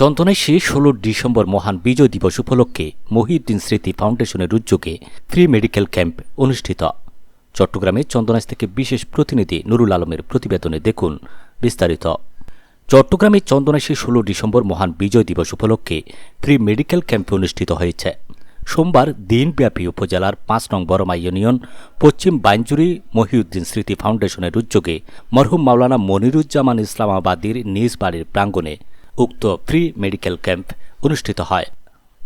চন্দনাইশে ষোলো ডিসেম্বর মহান বিজয় দিবস উপলক্ষে মহিউদ্দিন স্মৃতি ফাউন্ডেশনের উদ্যোগে ফ্রি মেডিকেল ক্যাম্প অনুষ্ঠিত। চট্টগ্রামে চন্দনাইশ থেকে বিশেষ প্রতিনিধি নুরুল আলমের প্রতিবেদনে দেখুন বিস্তারিত। চট্টগ্রামে চন্দনাইশে ষোলো ডিসেম্বর মহান বিজয় দিবস উপলক্ষে ফ্রি মেডিকেল ক্যাম্প অনুষ্ঠিত হয়েছে। সোমবার দিনব্যাপী উপজেলার পাঁচ নং বরমা ইউনিয়ন, পশ্চিম বাইনজুরি মহিউদ্দিন স্মৃতি ফাউন্ডেশনের উদ্যোগে মরহুম মাওলানা মনিরুজ্জামান ইসলামাবাদীর নিজ বাড়ির প্রাঙ্গণে উক্ত ফ্রি মেডিকেল ক্যাম্প অনুষ্ঠিত হয়।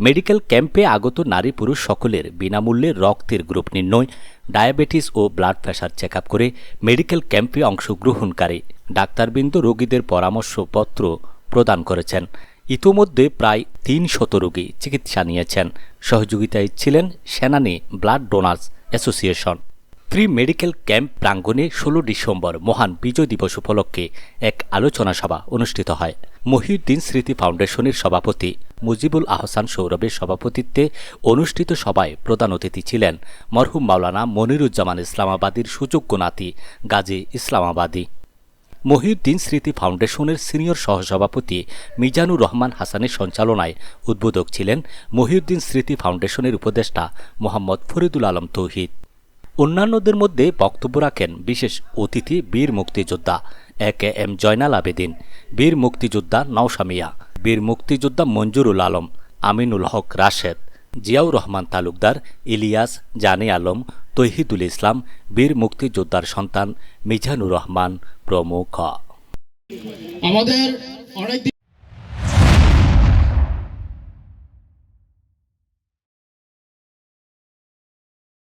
মেডিকেল ক্যাম্পে আগত নারী পুরুষ সকলের বিনামূল্যে রক্তের গ্রুপ নির্ণয় ডায়াবেটিস ও ব্লাড প্রেশার চেক করে মেডিকেল ক্যাম্পে অংশগ্রহণকারী ডাক্তারবৃন্দ রোগীদের পরামর্শপত্র প্রদান করেছেন। ইতোমধ্যে প্রায় তিন শত রোগী চিকিৎসা নিয়েছেন। সহযোগিতায় ছিলেন Senani blood donors association. Free medical camp প্রাঙ্গণে ষোলো ডিসেম্বর মহান বিজয় দিবস উপলক্ষে এক আলোচনা সভা অনুষ্ঠিত হয়। মহিউদ্দিন স্মৃতি ফাউন্ডেশনের সভাপতি মুজিবুল আহসান সৌরভের সভাপতিত্বে অনুষ্ঠিত সভায় প্রধান অতিথি ছিলেন মরহুম মাওলানা মনিরুজ্জামান ইসলামাবাদীর সুযোগ্য নাতি গাজী ইসলামাবাদী। মহিউদ্দিন স্মৃতি ফাউন্ডেশনের সিনিয়র সহসভাপতি মিজানুর রহমান হাসানের সঞ্চালনায় উদ্বোধক ছিলেন মহিউদ্দিন স্মৃতি ফাউন্ডেশনের উপদেষ্টা মোহাম্মদ ফরিদুল আলম তৌহিদ। অন্যান্যদের মধ্যে বক্তব্য রাখেন বিশেষ অতিথি বীর মুক্তিযোদ্ধা A K M Joynal Abedin, বীর মুক্তিযোদ্ধা নওশামিয়া বীর মুক্তিযোদ্ধা মঞ্জুরুল আলম, আমিনুল হক রাশেদ, জিয়াউর রহমান তালুকদার, ইলিয়াস, জানে আলম, তহিদুল ইসলাম, বীর মুক্তিযোদ্ধার সন্তান মিজানুর রহমান প্রমুখ। আমাদের অনেক